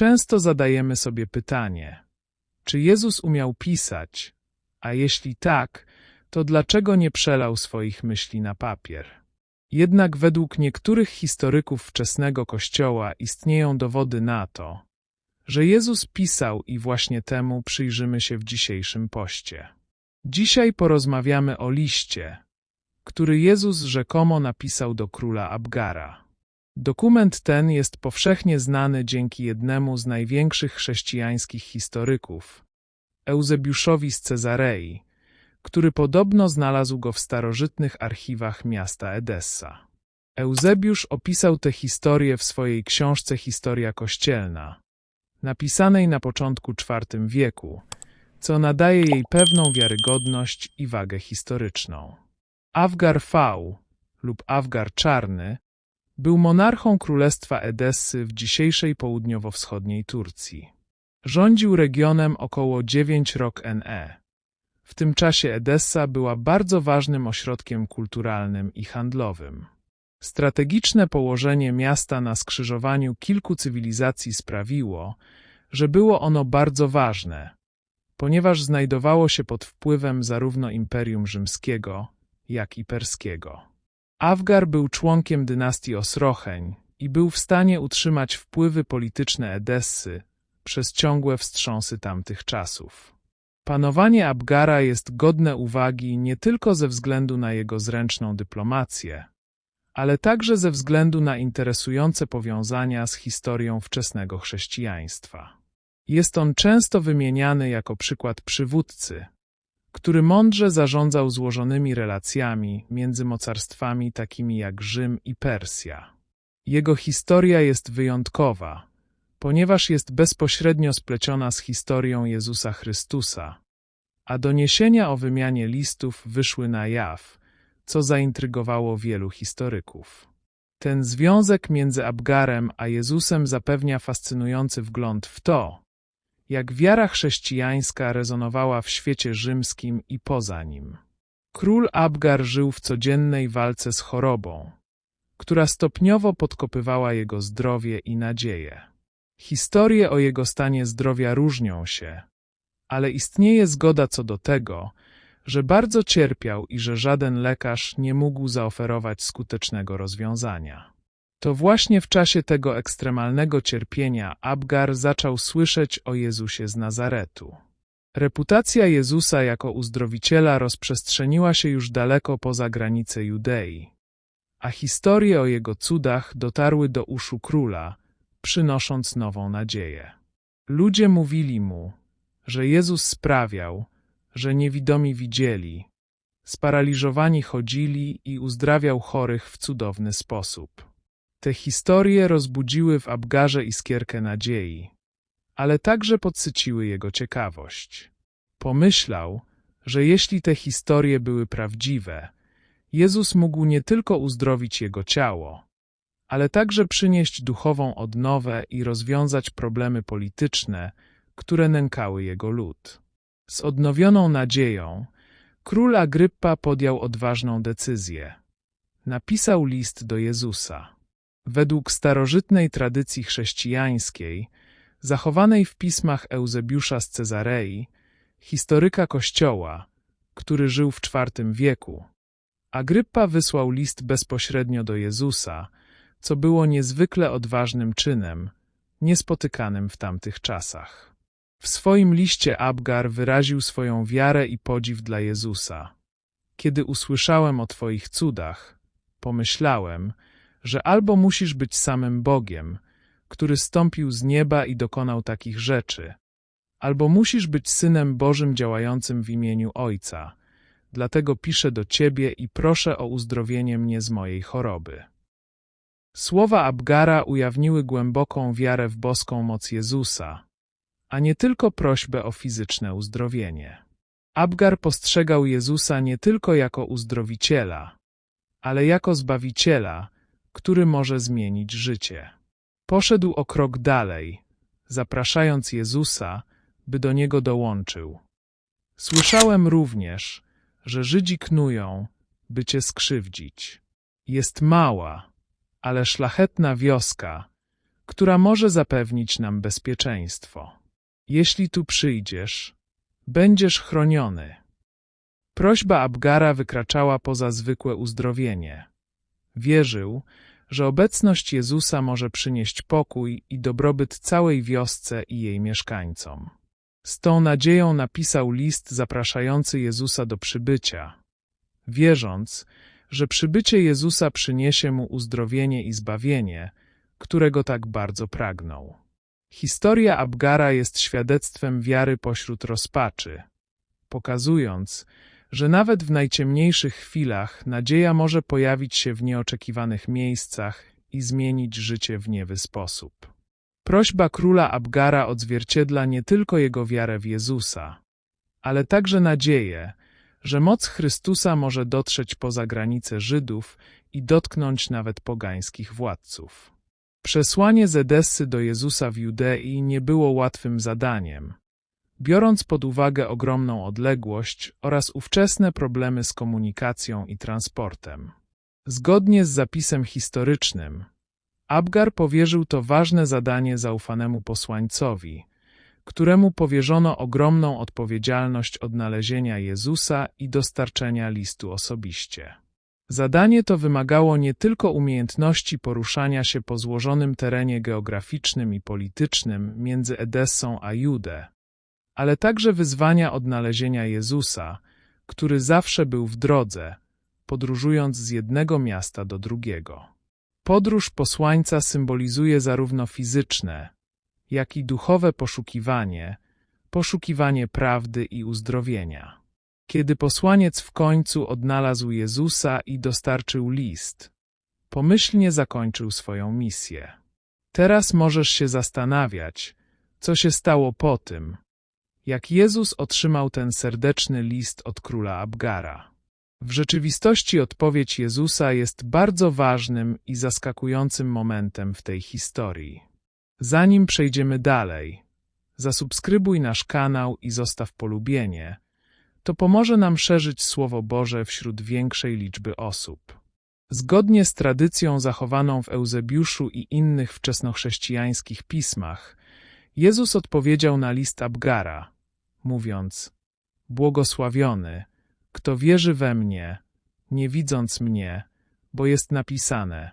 Często zadajemy sobie pytanie, czy Jezus umiał pisać, a jeśli tak, to dlaczego nie przelał swoich myśli na papier? Jednak według niektórych historyków wczesnego Kościoła istnieją dowody na to, że Jezus pisał i właśnie temu przyjrzymy się w dzisiejszym poście. Dzisiaj porozmawiamy o liście, który Jezus rzekomo napisał do króla Abgara. Dokument ten jest powszechnie znany dzięki jednemu z największych chrześcijańskich historyków, Eusebiuszowi z Cezarei, który podobno znalazł go w starożytnych archiwach miasta Edessa. Eusebiusz opisał tę historię w swojej książce Historia Kościelna, napisanej na początku IV wieku, co nadaje jej pewną wiarygodność i wagę historyczną. Awgar V lub Awgar Czarny był monarchą Królestwa Edessy w dzisiejszej południowo-wschodniej Turcji. Rządził regionem około 9 rok NE. W tym czasie Edessa była bardzo ważnym ośrodkiem kulturalnym i handlowym. Strategiczne położenie miasta na skrzyżowaniu kilku cywilizacji sprawiło, że było ono bardzo ważne, ponieważ znajdowało się pod wpływem zarówno Imperium Rzymskiego, jak i Perskiego. Awgar był członkiem dynastii Osrocheń i był w stanie utrzymać wpływy polityczne Edessy przez ciągłe wstrząsy tamtych czasów. Panowanie Abgara jest godne uwagi nie tylko ze względu na jego zręczną dyplomację, ale także ze względu na interesujące powiązania z historią wczesnego chrześcijaństwa. Jest on często wymieniany jako przykład przywódcy, który mądrze zarządzał złożonymi relacjami między mocarstwami takimi jak Rzym i Persja. Jego historia jest wyjątkowa, ponieważ jest bezpośrednio spleciona z historią Jezusa Chrystusa, a doniesienia o wymianie listów wyszły na jaw, co zaintrygowało wielu historyków. Ten związek między Abgarem a Jezusem zapewnia fascynujący wgląd w to, jak wiara chrześcijańska rezonowała w świecie rzymskim i poza nim. Król Abgar żył w codziennej walce z chorobą, która stopniowo podkopywała jego zdrowie i nadzieję. Historie o jego stanie zdrowia różnią się, ale istnieje zgoda co do tego, że bardzo cierpiał i że żaden lekarz nie mógł zaoferować skutecznego rozwiązania. To właśnie w czasie tego ekstremalnego cierpienia Abgar zaczął słyszeć o Jezusie z Nazaretu. Reputacja Jezusa jako uzdrowiciela rozprzestrzeniła się już daleko poza granice Judei, a historie o jego cudach dotarły do uszu króla, przynosząc nową nadzieję. Ludzie mówili mu, że Jezus sprawiał, że niewidomi widzieli, sparaliżowani chodzili i uzdrawiał chorych w cudowny sposób. Te historie rozbudziły w Abgarze iskierkę nadziei, ale także podsyciły jego ciekawość. Pomyślał, że jeśli te historie były prawdziwe, Jezus mógł nie tylko uzdrowić jego ciało, ale także przynieść duchową odnowę i rozwiązać problemy polityczne, które nękały jego lud. Z odnowioną nadzieją, król Agryppa podjął odważną decyzję. Napisał list do Jezusa. Według starożytnej tradycji chrześcijańskiej, zachowanej w pismach Eusebiusza z Cezarei, historyka Kościoła, który żył w IV wieku, Agryppa wysłał list bezpośrednio do Jezusa, co było niezwykle odważnym czynem, niespotykanym w tamtych czasach. W swoim liście Abgar wyraził swoją wiarę i podziw dla Jezusa. Kiedy usłyszałem o Twoich cudach, pomyślałem, że albo musisz być samym Bogiem, który stąpił z nieba i dokonał takich rzeczy, albo musisz być Synem Bożym działającym w imieniu Ojca. Dlatego piszę do Ciebie i proszę o uzdrowienie mnie z mojej choroby. Słowa Abgara ujawniły głęboką wiarę w boską moc Jezusa, a nie tylko prośbę o fizyczne uzdrowienie. Abgar postrzegał Jezusa nie tylko jako uzdrowiciela, ale jako zbawiciela, który może zmienić życie. Poszedł o krok dalej, zapraszając Jezusa, by do niego dołączył. Słyszałem również, że Żydzi knują, by cię skrzywdzić. Jest mała, ale szlachetna wioska, która może zapewnić nam bezpieczeństwo. Jeśli tu przyjdziesz, będziesz chroniony. Prośba Abgara wykraczała poza zwykłe uzdrowienie. Wierzył, że obecność Jezusa może przynieść pokój i dobrobyt całej wiosce i jej mieszkańcom. Z tą nadzieją napisał list zapraszający Jezusa do przybycia, wierząc, że przybycie Jezusa przyniesie mu uzdrowienie i zbawienie, którego tak bardzo pragnął. Historia Abgara jest świadectwem wiary pośród rozpaczy, pokazując, że nawet w najciemniejszych chwilach nadzieja może pojawić się w nieoczekiwanych miejscach i zmienić życie w niewy sposób. Prośba króla Abgara odzwierciedla nie tylko jego wiarę w Jezusa, ale także nadzieję, że moc Chrystusa może dotrzeć poza granice Żydów i dotknąć nawet pogańskich władców. Przesłanie z Edessy do Jezusa w Judei nie było łatwym zadaniem, biorąc pod uwagę ogromną odległość oraz ówczesne problemy z komunikacją i transportem. Zgodnie z zapisem historycznym, Abgar powierzył to ważne zadanie zaufanemu posłańcowi, któremu powierzono ogromną odpowiedzialność odnalezienia Jezusa i dostarczenia listu osobiście. Zadanie to wymagało nie tylko umiejętności poruszania się po złożonym terenie geograficznym i politycznym między Edessą a Judę, ale także wyzwania odnalezienia Jezusa, który zawsze był w drodze, podróżując z jednego miasta do drugiego. Podróż posłańca symbolizuje zarówno fizyczne, jak i duchowe poszukiwanie, poszukiwanie prawdy i uzdrowienia. Kiedy posłaniec w końcu odnalazł Jezusa i dostarczył list, pomyślnie zakończył swoją misję. Teraz możesz się zastanawiać, co się stało po tym, jak Jezus otrzymał ten serdeczny list od króla Abgara. W rzeczywistości odpowiedź Jezusa jest bardzo ważnym i zaskakującym momentem w tej historii. Zanim przejdziemy dalej, zasubskrybuj nasz kanał i zostaw polubienie. To pomoże nam szerzyć Słowo Boże wśród większej liczby osób. Zgodnie z tradycją zachowaną w Eusebiuszu i innych wczesnochrześcijańskich pismach, Jezus odpowiedział na list Abgara, mówiąc: Błogosławiony, kto wierzy we mnie, nie widząc mnie, bo jest napisane: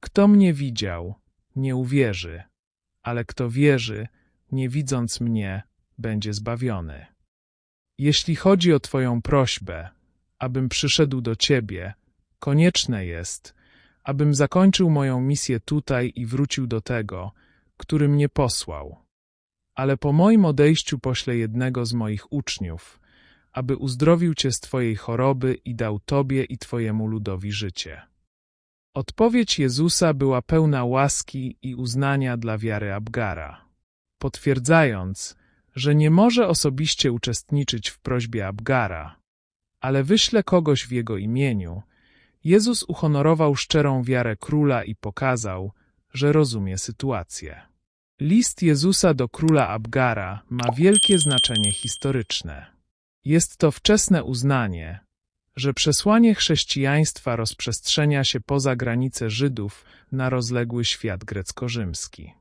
Kto mnie widział, nie uwierzy, ale kto wierzy, nie widząc mnie, będzie zbawiony. Jeśli chodzi o Twoją prośbę, abym przyszedł do Ciebie, konieczne jest, abym zakończył moją misję tutaj i wrócił do tego, który mnie posłał. Ale po moim odejściu poślę jednego z moich uczniów, aby uzdrowił Cię z Twojej choroby i dał Tobie i Twojemu ludowi życie. Odpowiedź Jezusa była pełna łaski i uznania dla wiary Abgara, potwierdzając, że nie może osobiście uczestniczyć w prośbie Abgara, ale wyśle kogoś w jego imieniu. Jezus uhonorował szczerą wiarę króla i pokazał, że rozumie sytuację. List Jezusa do króla Abgara ma wielkie znaczenie historyczne. Jest to wczesne uznanie, że przesłanie chrześcijaństwa rozprzestrzenia się poza granice Żydów na rozległy świat grecko-rzymski.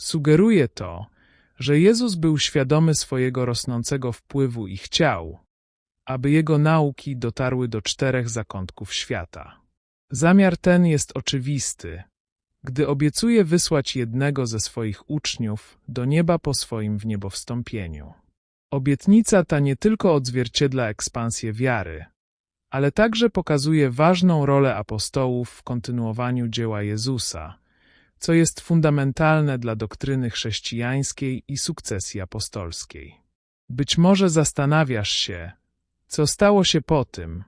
Sugeruje to, że Jezus był świadomy swojego rosnącego wpływu i chciał, aby jego nauki dotarły do czterech zakątków świata. Zamiar ten jest oczywisty, gdy obiecuje wysłać jednego ze swoich uczniów do nieba po swoim wniebowstąpieniu. Obietnica ta nie tylko odzwierciedla ekspansję wiary, ale także pokazuje ważną rolę apostołów w kontynuowaniu dzieła Jezusa, co jest fundamentalne dla doktryny chrześcijańskiej i sukcesji apostolskiej. Być może zastanawiasz się, co stało się po tym,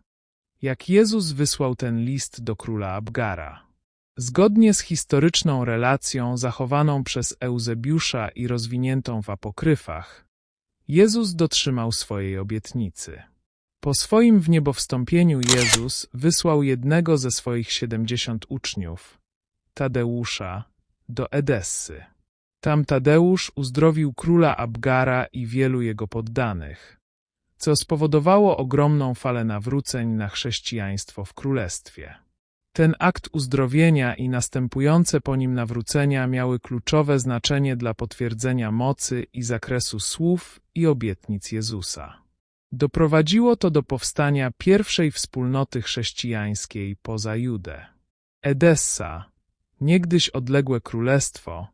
jak Jezus wysłał ten list do króla Abgara. Zgodnie z historyczną relacją zachowaną przez Eusebiusza i rozwiniętą w apokryfach, Jezus dotrzymał swojej obietnicy. Po swoim wniebowstąpieniu Jezus wysłał jednego ze swoich siedemdziesiąt uczniów, Tadeusza, do Edessy. Tam Tadeusz uzdrowił króla Abgara i wielu jego poddanych, co spowodowało ogromną falę nawróceń na chrześcijaństwo w królestwie. Ten akt uzdrowienia i następujące po nim nawrócenia miały kluczowe znaczenie dla potwierdzenia mocy i zakresu słów i obietnic Jezusa. Doprowadziło to do powstania pierwszej wspólnoty chrześcijańskiej poza Judę. Edessa, niegdyś odległe królestwo,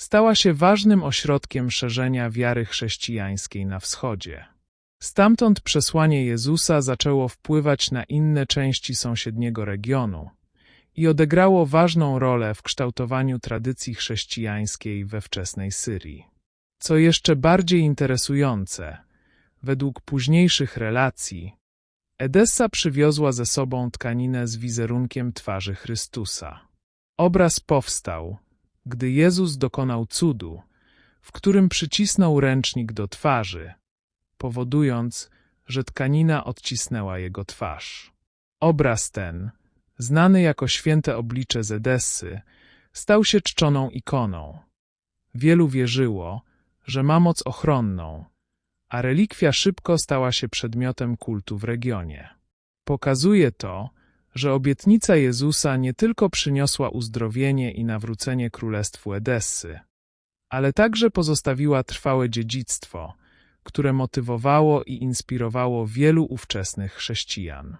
stała się ważnym ośrodkiem szerzenia wiary chrześcijańskiej na wschodzie. Stamtąd przesłanie Jezusa zaczęło wpływać na inne części sąsiedniego regionu i odegrało ważną rolę w kształtowaniu tradycji chrześcijańskiej we wczesnej Syrii. Co jeszcze bardziej interesujące, według późniejszych relacji, Edessa przywiozła ze sobą tkaninę z wizerunkiem twarzy Chrystusa. Obraz powstał, gdy Jezus dokonał cudu, w którym przycisnął ręcznik do twarzy, powodując, że tkanina odcisnęła jego twarz. Obraz ten, znany jako święte oblicze z Edessy, stał się czczoną ikoną. Wielu wierzyło, że ma moc ochronną, a relikwia szybko stała się przedmiotem kultu w regionie. Pokazuje to, że obietnica Jezusa nie tylko przyniosła uzdrowienie i nawrócenie królestwu Edessy, ale także pozostawiła trwałe dziedzictwo, które motywowało i inspirowało wielu ówczesnych chrześcijan.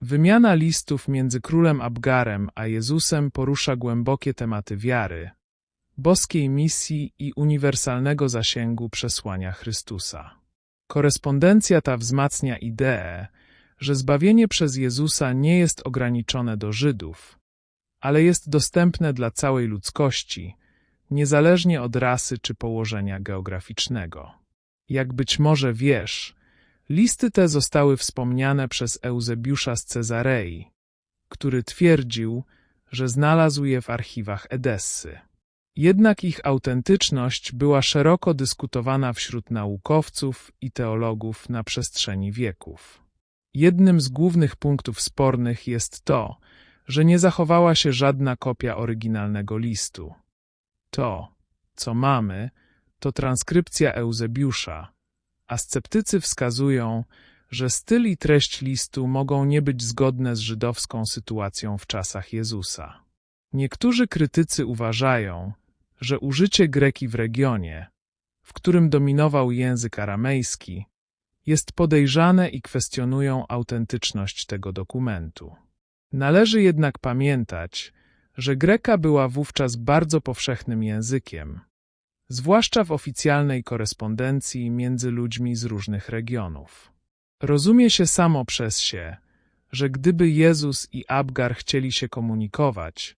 Wymiana listów między królem Abgarem a Jezusem porusza głębokie tematy wiary, boskiej misji i uniwersalnego zasięgu przesłania Chrystusa. Korespondencja ta wzmacnia ideę, że zbawienie przez Jezusa nie jest ograniczone do Żydów, ale jest dostępne dla całej ludzkości, niezależnie od rasy czy położenia geograficznego. Jak być może wiesz, listy te zostały wspomniane przez Eusebiusza z Cezarei, który twierdził, że znalazł je w archiwach Edessy. Jednak ich autentyczność była szeroko dyskutowana wśród naukowców i teologów na przestrzeni wieków. Jednym z głównych punktów spornych jest to, że nie zachowała się żadna kopia oryginalnego listu. To, co mamy, to transkrypcja Eusebiusza, a sceptycy wskazują, że styl i treść listu mogą nie być zgodne z żydowską sytuacją w czasach Jezusa. Niektórzy krytycy uważają, że użycie greki w regionie, w którym dominował język aramejski, jest podejrzane i kwestionują autentyczność tego dokumentu. Należy jednak pamiętać, że greka była wówczas bardzo powszechnym językiem, zwłaszcza w oficjalnej korespondencji między ludźmi z różnych regionów. Rozumie się samo przez się, że gdyby Jezus i Abgar chcieli się komunikować,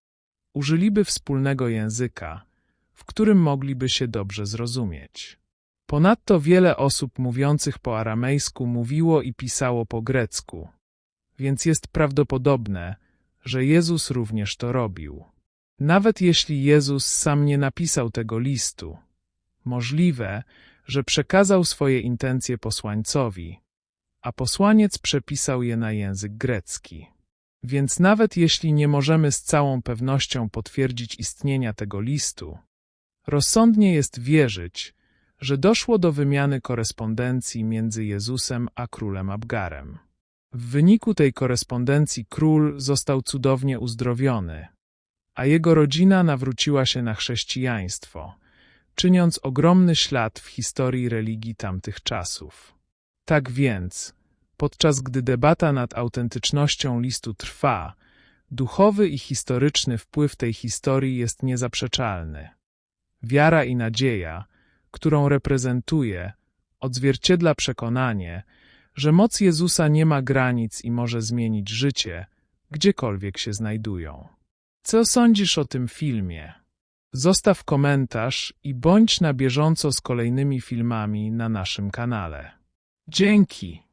użyliby wspólnego języka, w którym mogliby się dobrze zrozumieć. Ponadto wiele osób mówiących po aramejsku mówiło i pisało po grecku, więc jest prawdopodobne, że Jezus również to robił. Nawet jeśli Jezus sam nie napisał tego listu, możliwe, że przekazał swoje intencje posłańcowi, a posłaniec przepisał je na język grecki. Więc nawet jeśli nie możemy z całą pewnością potwierdzić istnienia tego listu, rozsądnie jest wierzyć, że doszło do wymiany korespondencji między Jezusem a królem Abgarem. W wyniku tej korespondencji król został cudownie uzdrowiony, a jego rodzina nawróciła się na chrześcijaństwo, czyniąc ogromny ślad w historii religii tamtych czasów. Tak więc, podczas gdy debata nad autentycznością listu trwa, duchowy i historyczny wpływ tej historii jest niezaprzeczalny. Wiara i nadzieja, którą reprezentuje, odzwierciedla przekonanie, że moc Jezusa nie ma granic i może zmienić życie, gdziekolwiek się znajdują. Co sądzisz o tym filmie? Zostaw komentarz i bądź na bieżąco z kolejnymi filmami na naszym kanale. Dzięki!